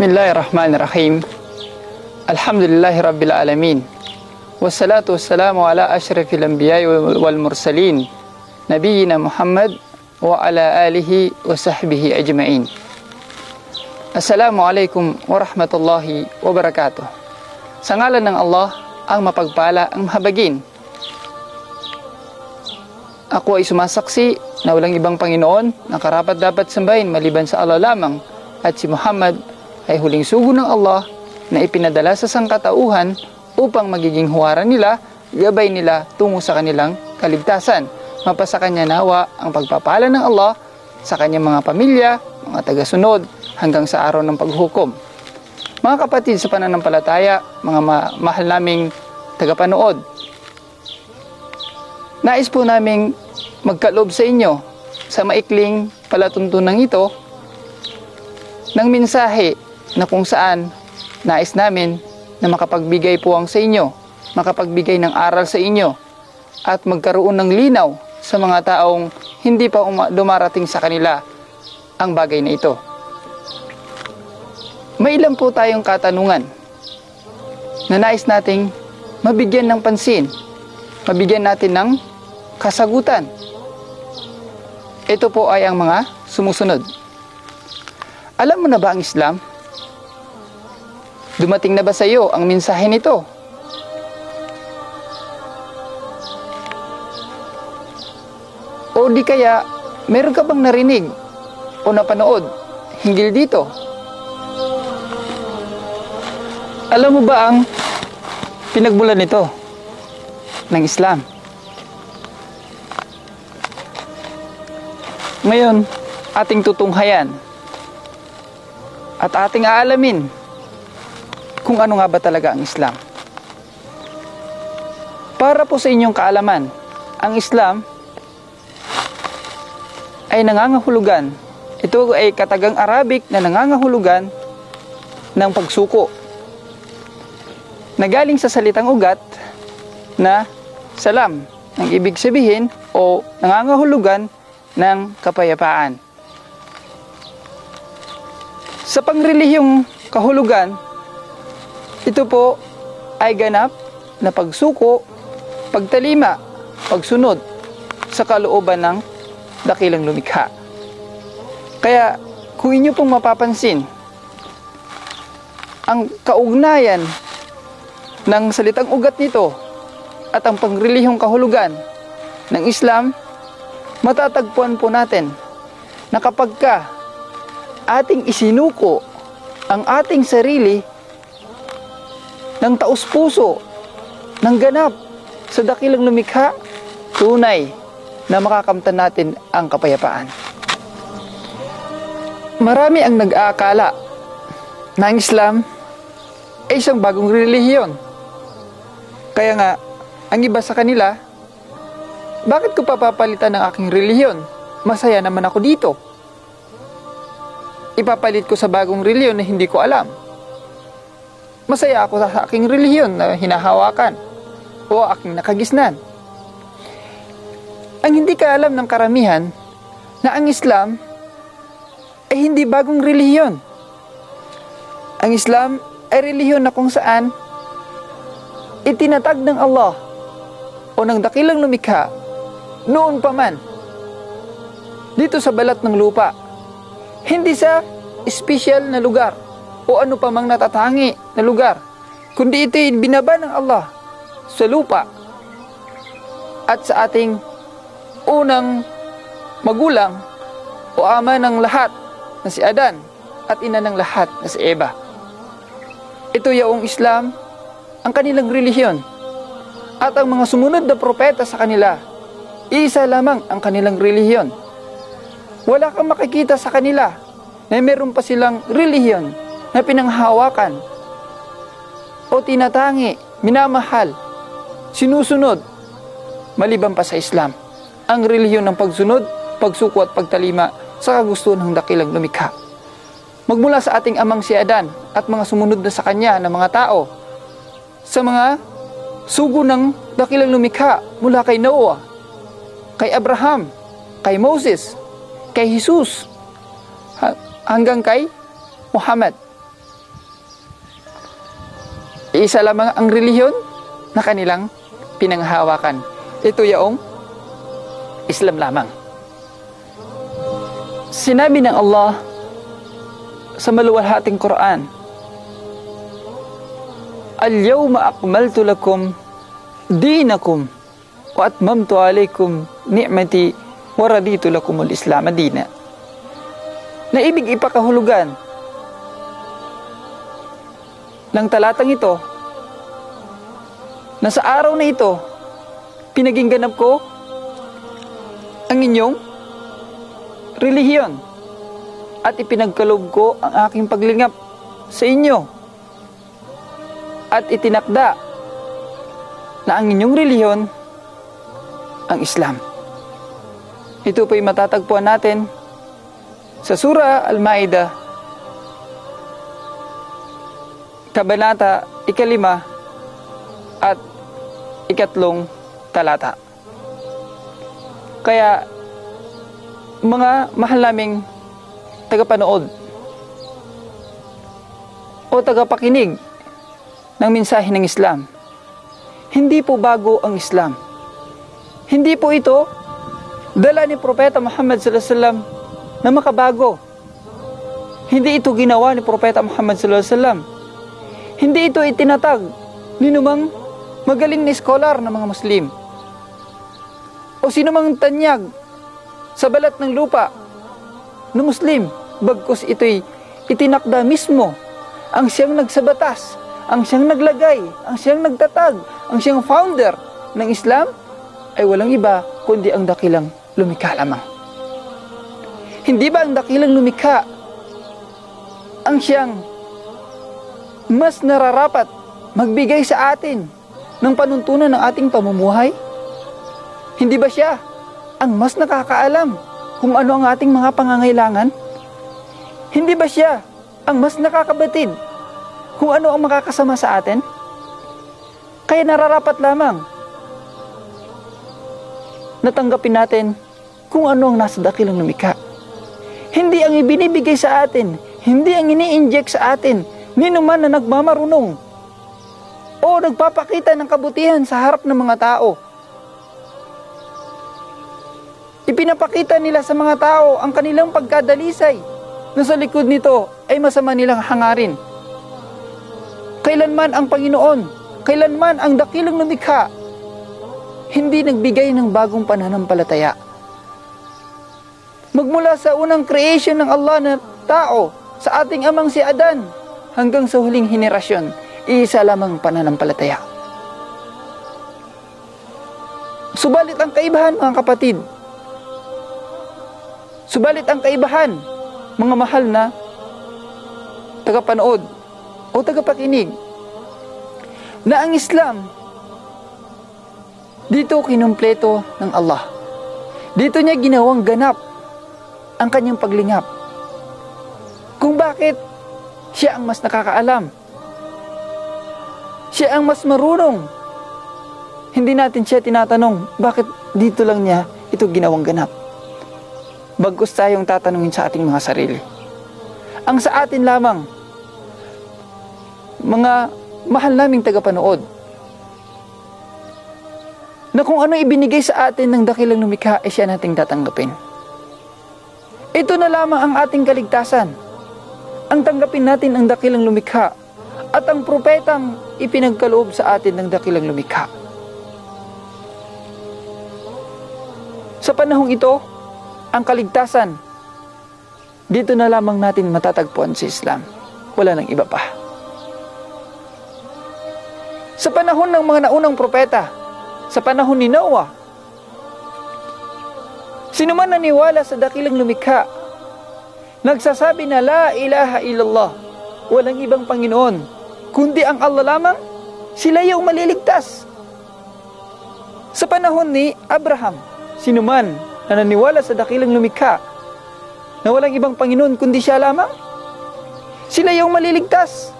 Bismillahirrahmanirrahim. Alhamdulillahi Rabbil Alamin. Wassalatu wassalamu ala ashrafil anbiya wal mursalin. Nabiyina Muhammad wa ala alihi wa sahbihi ajma'in. Assalamu alaikum wa rahmatullahi wa barakatuh. Sa ngalan ng Allah, ang mapagpala ang mahabagin. Ako ay sumasaksi na walang ibang Panginoon na karapat dapat sambahin maliban sa Allah lamang at si Muhammad ay huling sugo ng Allah na ipinadala sa sangkatauhan upang magiging huwaran nila, gabay nila tungo sa kanilang kaligtasan. Mapasa kanya nawa ang pagpapala ng Allah sa kanyang mga pamilya, mga tagasunod hanggang sa araw ng paghukom. Mga kapatid sa pananampalataya, mga ma- mahal naming tagapanood, nais po naming magkalob sa inyo sa maikling palatuntunan ito ng mensahe na kung saan nais namin na makapagbigay po ang sa inyo, makapagbigay ng aral sa inyo, at magkaroon ng linaw sa mga taong hindi pa uma- dumarating sa kanila ang bagay na ito. May ilan po tayong katanungan na nais nating mabigyan ng pansin, mabigyan natin ng kasagutan. Ito po ay ang mga sumusunod. Alam mo na ba ang Islam? Dumating na ba sa iyo ang mensahe nito? O di kaya, meron ka bang narinig o napanood hinggil dito? Alam mo ba ang pinagmulan nito ng Islam? Ngayon, ating tutunghayan at ating aalamin kung ano nga ba talaga ang Islam. Para po sa inyong kaalaman, ang Islam ay nangangahulugan. Ito ay katagang Arabic na nangangahulugan ng pagsuko. Nagaling sa salitang ugat na salam, ang ibig sabihin o nangangahulugan ng kapayapaan. Sa pangrelihiyong kahulugan, ito po ay ganap na pagsuko, pagtalima, pagsunod sa kalooban ng dakilang lumikha. Kaya kung inyo pong mapapansin, ang kaugnayan ng salitang ugat nito at ang pangrelihiyong kahulugan ng Islam, matatagpuan po natin na kapag ka ating isinuko ang ating sarili ng taus puso, ng ganap sa dakilang lumikha, tunay na makakamtan natin ang kapayapaan. Marami ang nag-aakala na ang Islam ay isang bagong relihiyon. Kaya nga, ang iba sa kanila, bakit ko papapalitan ng aking relihiyon? Masaya naman ako dito. Ipapalit ko sa bagong relihiyon na hindi ko alam. Masaya ako sa aking relihiyon na hinahawakan o aking nakagisnan. Ang hindi ka alam ng karamihan na ang Islam ay hindi bagong relihiyon. Ang Islam ay relihiyon na kung saan itinatag ng Allah o ng dakilang lumikha noon pa man dito sa balat ng lupa. Hindi sa special na lugar o ano pa mang natatangi na lugar, kundi ito'y binaba ng Allah sa lupa at sa ating unang magulang o ama ng lahat na si Adan at ina ng lahat na si Eva. Ito yaong Islam, ang kanilang relihiyon. At ang mga sumunod na propeta sa kanila, isa lamang ang kanilang relihiyon. Wala kang makikita sa kanila na meron pa silang relihiyon na pinanghawakan o tinatangi, minamahal, sinusunod, maliban pa sa Islam, ang relihiyon ng pagsunod, pagsuko at pagtalima sa kagustuhan ng dakilang lumikha. Magmula sa ating amang si Adan at mga sumunod na sa kanya na mga tao, sa mga sugo ng dakilang lumikha mula kay Noah, kay Abraham, kay Moses, kay Jesus, ha- hanggang kay Muhammad. Isa lamang ang relihiyon na kanilang pinanghawakan. Ito yaong Islam lamang. Sinabi ng Allah sa maluwalhating Quran, Al-yawma akmaltu lakum dinakum wa atmamtu alaykum ni'mati wa raditu lakum al-Islam dina. Na ibig ipakahulugan ng talatang ito na sa araw na ito pinaging ganap ko ang inyong relihiyon at ipinagkaloob ko ang aking paglingap sa inyo at itinakda na ang inyong relihiyon ang Islam. Ito po'y matatagpuan natin sa Surah Al-Ma'idah Kabanata ikalima at ikatlong talata. Kaya, mga mahal naming tagapanood o tagapakinig ng mensahe ng Islam, hindi po bago ang Islam. Hindi po ito dala ni Propeta Muhammad sallallahu alaihi wasallam na makabago. Hindi ito ginawa ni Propeta Muhammad sallallahu alaihi wasallam hindi ito itinatag ni numang magaling na scholar ng mga Muslim o sino mang tanyag sa balat ng lupa na Muslim bagkus ito'y itinakda mismo ang siyang nagsabatas, ang siyang naglagay, ang siyang nagtatag, ang siyang founder ng Islam ay walang iba kundi ang dakilang lumikha lamang. Hindi ba ang dakilang lumikha ang siyang mas nararapat magbigay sa atin ng panuntunan ng ating pamumuhay? Hindi ba siya ang mas nakakaalam kung ano ang ating mga pangangailangan? Hindi ba siya ang mas nakakabatid kung ano ang makakasama sa atin? Kaya nararapat lamang natanggapin natin kung ano ang nasa dakilang lumikha. Hindi ang ibinibigay sa atin, hindi ang ini-inject sa atin, nino man na nagmamarunong o nagpapakita ng kabutihan sa harap ng mga tao. Ipinapakita nila sa mga tao ang kanilang pagkadalisay na sa likod nito ay masama nilang hangarin. Kailanman ang Panginoon, kailanman ang dakilang lumikha, hindi nagbigay ng bagong pananampalataya. Magmula sa unang creation ng Allah na tao, sa ating amang si Adan, hanggang sa huling henerasyon, iisa lamang pananampalataya. Subalit ang kaibahan, mga kapatid, subalit ang kaibahan, mga mahal na tagapanood o tagapakinig, na ang Islam, dito kinumpleto ng Allah. Dito niya ginawang ganap ang kanyang paglingap. Kung bakit siya ang mas nakakaalam. Siya ang mas marunong. Hindi natin siya tinatanong, bakit dito lang niya ito ginawang ganap? Bagkus tayong tatanungin sa ating mga sarili. Ang sa atin lamang, mga mahal naming tagapanood, na kung ano ibinigay sa atin ng dakilang lumikha ay siya nating tatanggapin. Ito na lamang ang ating kaligtasan ang tanggapin natin ang dakilang lumikha at ang propetang ipinagkaloob sa atin ng dakilang lumikha. Sa panahong ito, ang kaligtasan, dito na lamang natin matatagpuan sa Islam. Wala nang iba pa. Sa panahon ng mga naunang propeta, sa panahon ni Noah, sino man naniwala sa dakilang lumikha Nagsasabi na la ilaha illallah. walang ibang Panginoon, kundi ang Allah lamang, sila yung maliligtas. Sa panahon ni Abraham, sino man na naniwala sa dakilang lumikha na walang ibang Panginoon kundi siya lamang, sila yung maliligtas.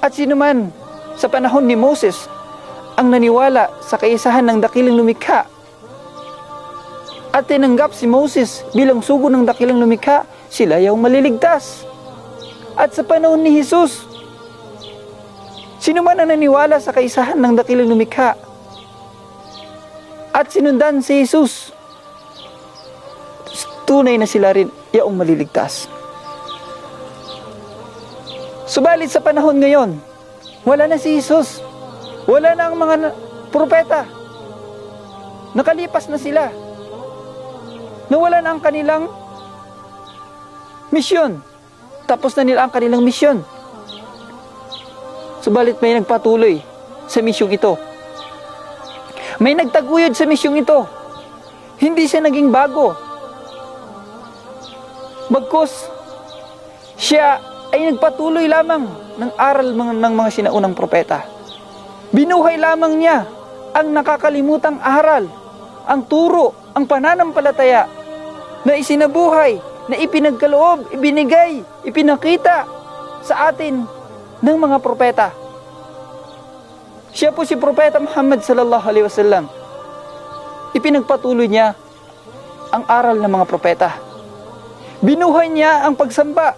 At sino man sa panahon ni Moses ang naniwala sa kaisahan ng dakilang lumikha at tinanggap si Moses bilang sugo ng dakilang lumikha, sila yung maliligtas. At sa panahon ni Jesus, sino man ang naniwala sa kaisahan ng dakilang lumikha at sinundan si Jesus, tunay na sila rin yung maliligtas. Subalit sa panahon ngayon, wala na si Jesus. Wala na ang mga propeta. Nakalipas na sila. Nawala na ang kanilang misyon. Tapos na nila ang kanilang misyon. Subalit may nagpatuloy sa misyong ito. May nagtaguyod sa misyong ito. Hindi siya naging bago. Bagkus, siya ay nagpatuloy lamang ng aral ng mga sinaunang propeta. Binuhay lamang niya ang nakakalimutang aral, ang turo, ang pananampalataya na isinabuhay, na ipinagkaloob, ibinigay, ipinakita sa atin ng mga propeta. Siya po si Propeta Muhammad sallallahu alaihi wasallam. Ipinagpatuloy niya ang aral ng mga propeta. Binuhay niya ang pagsamba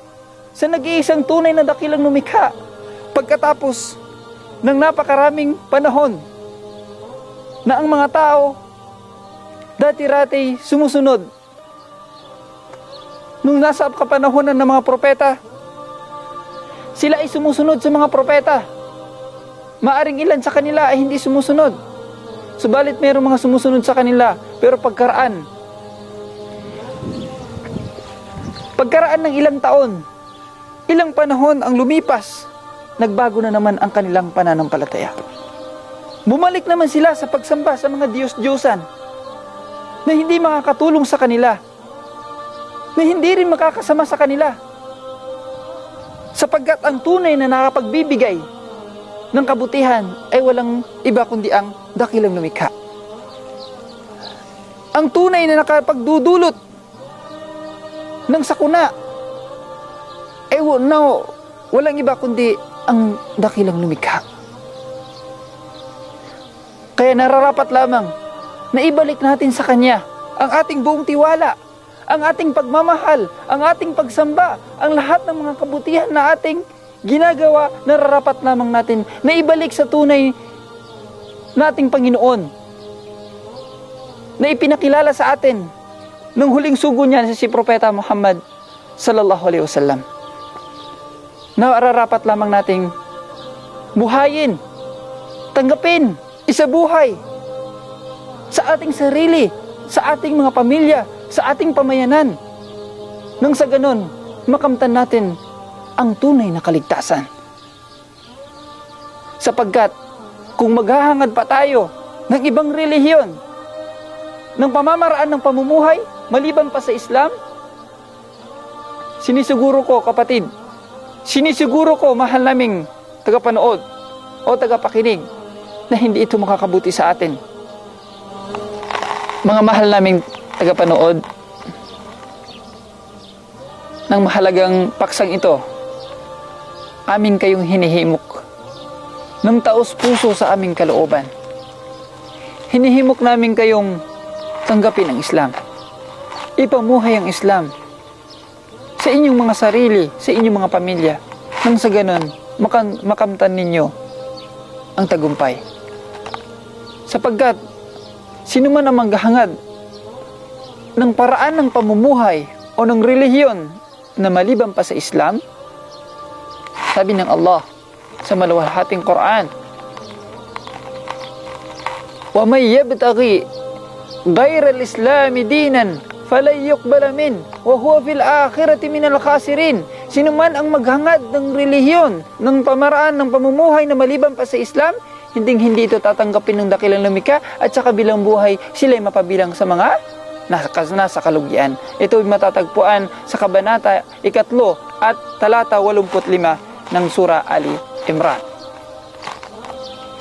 sa nag-iisang tunay na dakilang lumikha pagkatapos ng napakaraming panahon na ang mga tao dati-rati sumusunod nung nasa kapanahonan ng mga propeta sila ay sumusunod sa mga propeta. Maaring ilan sa kanila ay hindi sumusunod. Subalit mayroong mga sumusunod sa kanila pero pagkaraan pagkaraan ng ilang taon ilang panahon ang lumipas nagbago na naman ang kanilang pananampalataya. Bumalik naman sila sa pagsamba sa mga Diyos-Diyosan na hindi makakatulong sa kanila, na hindi rin makakasama sa kanila. Sapagkat ang tunay na nakapagbibigay ng kabutihan ay walang iba kundi ang dakilang lumikha. Ang tunay na nakapagdudulot ng sakuna ay no, walang iba kundi ang dakilang lumikha. Kaya nararapat lamang na ibalik natin sa Kanya ang ating buong tiwala, ang ating pagmamahal, ang ating pagsamba, ang lahat ng mga kabutihan na ating ginagawa, nararapat lamang natin na ibalik sa tunay nating Panginoon. Na ipinakilala sa atin ng huling sugo niya si Propeta Muhammad sallallahu alaihi wasallam. Nararapat lamang nating buhayin, tanggapin, isabuhay sa ating sarili, sa ating mga pamilya, sa ating pamayanan. Nang sa ganon, makamtan natin ang tunay na kaligtasan. Sapagkat kung maghahangad pa tayo ng ibang relihiyon, ng pamamaraan ng pamumuhay, maliban pa sa Islam, sinisiguro ko kapatid, Sinisiguro ko, mahal naming tagapanood o tagapakinig, na hindi ito makakabuti sa atin. Mga mahal naming tagapanood, ng mahalagang paksang ito, amin kayong hinihimok ng taos puso sa aming kalooban. Hinihimok namin kayong tanggapin ang Islam. Ipamuhay ang Islam sa inyong mga sarili, sa inyong mga pamilya. Nang sa ganon, makan, makamtan ninyo ang tagumpay. Sapagkat, sino man ang maghahangad ng paraan ng pamumuhay o ng relihiyon na maliban pa sa Islam, sabi ng Allah sa maluwalhating Quran, وَمَنْ يَبْتَغِي غَيْرَ الْإِسْلَامِ دِينًا فَلَنْ يُقْبَلَ مِنْهُ وَهُوَ فِي الْآخِرَةِ مِنَ الْخَاسِرِينَ Sino man ang maghangad ng relihiyon, ng pamaraan, ng pamumuhay na maliban pa sa Islam, hinding hindi ito tatanggapin ng dakilang lumika at sa kabilang buhay sila'y mapabilang sa mga nasa, nasa kalugyan. Ito ay matatagpuan sa Kabanata ikatlo at talata 85 ng Sura Ali Imran.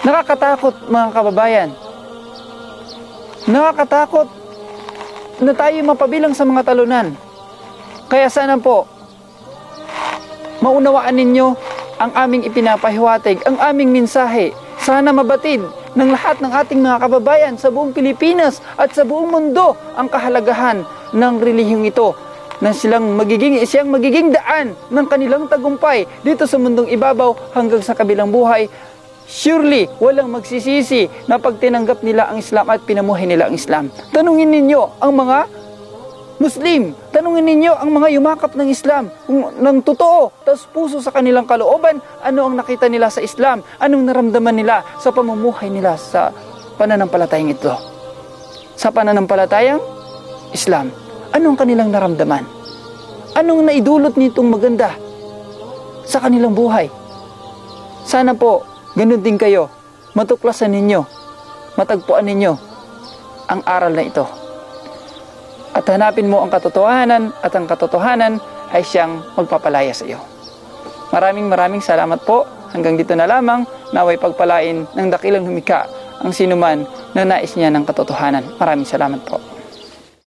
Nakakatakot mga kababayan. Nakakatakot na tayo mapabilang sa mga talunan. Kaya sana po, maunawaan ninyo ang aming ipinapahiwatig, ang aming mensahe. Sana mabatid ng lahat ng ating mga kababayan sa buong Pilipinas at sa buong mundo ang kahalagahan ng relihiyong ito na silang magiging siyang magiging daan ng kanilang tagumpay dito sa mundong ibabaw hanggang sa kabilang buhay. Surely, walang magsisisi na pag tinanggap nila ang Islam at pinamuhay nila ang Islam. Tanungin ninyo ang mga Muslim, tanungin ninyo ang mga yumakap ng Islam kung ng totoo, tapos puso sa kanilang kalooban, ano ang nakita nila sa Islam, anong naramdaman nila sa pamumuhay nila sa pananampalatayang ito. Sa pananampalatayang Islam, anong kanilang naramdaman? Anong naidulot nitong maganda sa kanilang buhay? Sana po, ganun din kayo, matuklasan ninyo, matagpuan ninyo ang aral na ito at hanapin mo ang katotohanan at ang katotohanan ay siyang magpapalaya sa iyo. Maraming maraming salamat po. Hanggang dito na lamang naway pagpalain ng dakilang humika ang sinuman na nais niya ng katotohanan. Maraming salamat po.